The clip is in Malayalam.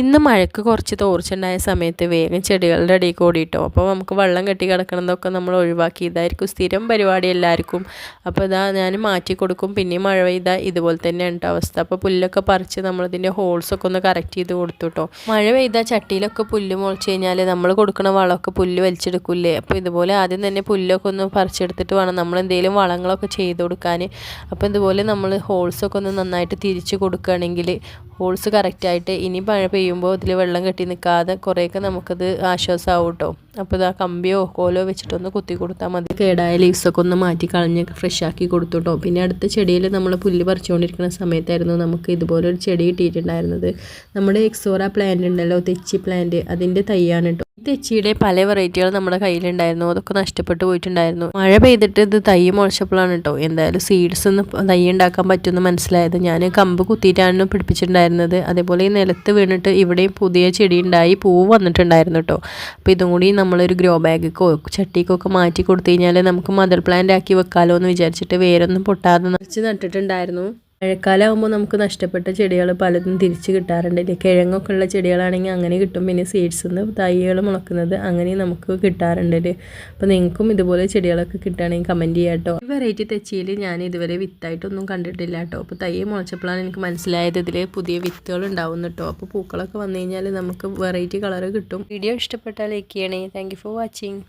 ഇന്ന് മഴക്ക് കുറച്ച് തോർച്ചുണ്ടായ സമയത്ത് വേഗം ചെടികളുടെ ഇടയിൽ കൂടിയിട്ടോ. അപ്പോൾ നമുക്ക് വെള്ളം കെട്ടി കിടക്കണതൊക്കെ നമ്മൾ ഒഴിവാക്കി. ഇതായിരിക്കും സ്ഥിരം പരിപാടി എല്ലാവർക്കും. അപ്പോൾ ഇതാ ഞാൻ മാറ്റി കൊടുക്കും. പിന്നെയും മഴ പെയ്താൽ ഇതുപോലെ തന്നെയാണ് കേട്ടോ അവസ്ഥ. അപ്പോൾ പുല്ലൊക്കെ പറിച്ച് നമ്മളിതിന്റെ ഹോൾസൊക്കെ ഒന്ന് കറക്റ്റ് ചെയ്ത് കൊടുത്തു കേട്ടോ മഴ പെയ്താൽ ചട്ടിയിലൊക്കെ പുല്ല് മുളച്ച് കഴിഞ്ഞാൽ നമ്മൾ കൊടുക്കുന്ന വളമൊക്കെ പുല്ല് വലിച്ചെടുക്കില്ലേ? അപ്പോൾ ഇതുപോലെ ആദ്യം തന്നെ പുല്ലൊക്കെ ഒന്ന് പറിച്ചെടുത്തിട്ട് വേണം നമ്മൾ എന്തെങ്കിലും വളങ്ങളൊക്കെ ചെയ്ത് കൊടുക്കാൻ. അപ്പോൾ ഇതുപോലെ നമ്മൾ ഹോൾസൊക്കെ ഒന്ന് നന്നായിട്ട് തിരിച്ച് കൊടുക്കുകയാണെങ്കിൽ ഹോൾസ് കറക്റ്റായിട്ട് ഇനി മഴ പെയ്യുമ്പോൾ ഇതിൽ വെള്ളം കെട്ടി നിൽക്കാതെ കുറേയൊക്കെ നമുക്കത് ആശ്വാസമാവും കേട്ടോ അപ്പോൾ ഇതാ കമ്പിയോ കോലോ വെച്ചിട്ടൊന്ന് കുത്തി കൊടുത്താൽ മതി. കേടായ ലീവ്സൊക്കെ ഒന്ന് മാറ്റി കളഞ്ഞ് ഫ്രഷ് ആക്കി കൊടുത്തു കേട്ടോ പിന്നെ അടുത്ത ചെടിയിൽ നമ്മൾ പുല്ല് പറിച്ചുകൊണ്ടിരിക്കുന്ന സമയത്തായിരുന്നു നമുക്ക് ഇതുപോലെ ഒരു ചെടി കിട്ടിയിട്ടുണ്ടായിരുന്നത്. നമ്മുടെ എക്സോറ പ്ലാന്റ് ഉണ്ടല്ലോ തെച്ചി പ്ലാന്റ് അതിന്റെ തൈയാണ് കേട്ടോ തെച്ചിയുടെ പല വെറൈറ്റികൾ നമ്മുടെ കയ്യിലുണ്ടായിരുന്നു. അതൊക്കെ നഷ്ടപ്പെട്ടു പോയിട്ടുണ്ടായിരുന്നു. മഴ പെയ്തിട്ട് ഇത് തൈ മുളച്ചപ്പോഴാണ് കേട്ടോ എന്തായാലും സീഡ്സ് ഒന്ന് തൈ ഉണ്ടാക്കാൻ പറ്റുമെന്ന് മനസ്സിലായത്. ഞാൻ കമ്പ് കുത്തിയിട്ടാണ് പിടിപ്പിച്ചിട്ടുണ്ടായിരുന്നത്. അതേപോലെ ഈ നിലത്ത് വീണിട്ട് ഇവിടെയും പുതിയ ചെടി ഉണ്ടായി പൂവ് വന്നിട്ടുണ്ടായിരുന്നു കേട്ടോ അപ്പോൾ ഇതും കൂടി നമ്മളൊരു ഗ്രോ ബാഗിക്കോ ചട്ടിക്കൊക്കെ മാറ്റി കൊടുത്തു കഴിഞ്ഞാൽ നമുക്ക് മദർ പ്ലാന്റ് ആക്കി വെക്കാലോ എന്ന് വിചാരിച്ചിട്ട് വേരൊന്നും പൊട്ടാതെ നിറച്ച് നട്ടിട്ടുണ്ടായിരുന്നു. മഴക്കാലമാകുമ്പോൾ നമുക്ക് നഷ്ടപ്പെട്ട ചെടികൾ പലതും തിരിച്ച് കിട്ടാറുണ്ട്. ഇല്ലേ? കിഴങ്ങൊക്കെ ഉള്ള ചെടികളാണെങ്കിൽ അങ്ങനെ കിട്ടും. പിന്നെ സീഡ്സ് നിന്ന് തൈകൾ മുളക്കുന്നത് അങ്ങനെ നമുക്ക് കിട്ടാറുണ്ട്. അപ്പോൾ നിങ്ങൾക്കും ഇതുപോലെ ചെടികളൊക്കെ കിട്ടുകയാണെങ്കിൽ കമന്റ് ചെയ്യാം കേട്ടോ. ഈ വെറൈറ്റി തെച്ചിയിൽ ഞാൻ ഇതുവരെ വിത്തായിട്ടൊന്നും കണ്ടിട്ടില്ല കേട്ടോ. അപ്പോൾ തൈ മുളച്ചപ്പോഴാണ് എനിക്ക് മനസ്സിലായത് ഇതിൽ പുതിയ വിത്തുകൾ ഉണ്ടാവും കേട്ടോ. അപ്പോൾ പൂക്കളൊക്കെ വന്നു കഴിഞ്ഞാൽ നമുക്ക് വെറൈറ്റി കളർ കിട്ടും. വീഡിയോ ഇഷ്ടപ്പെട്ടാൽ ലൈക്ക് ചെയ്യണേ. Thank for watching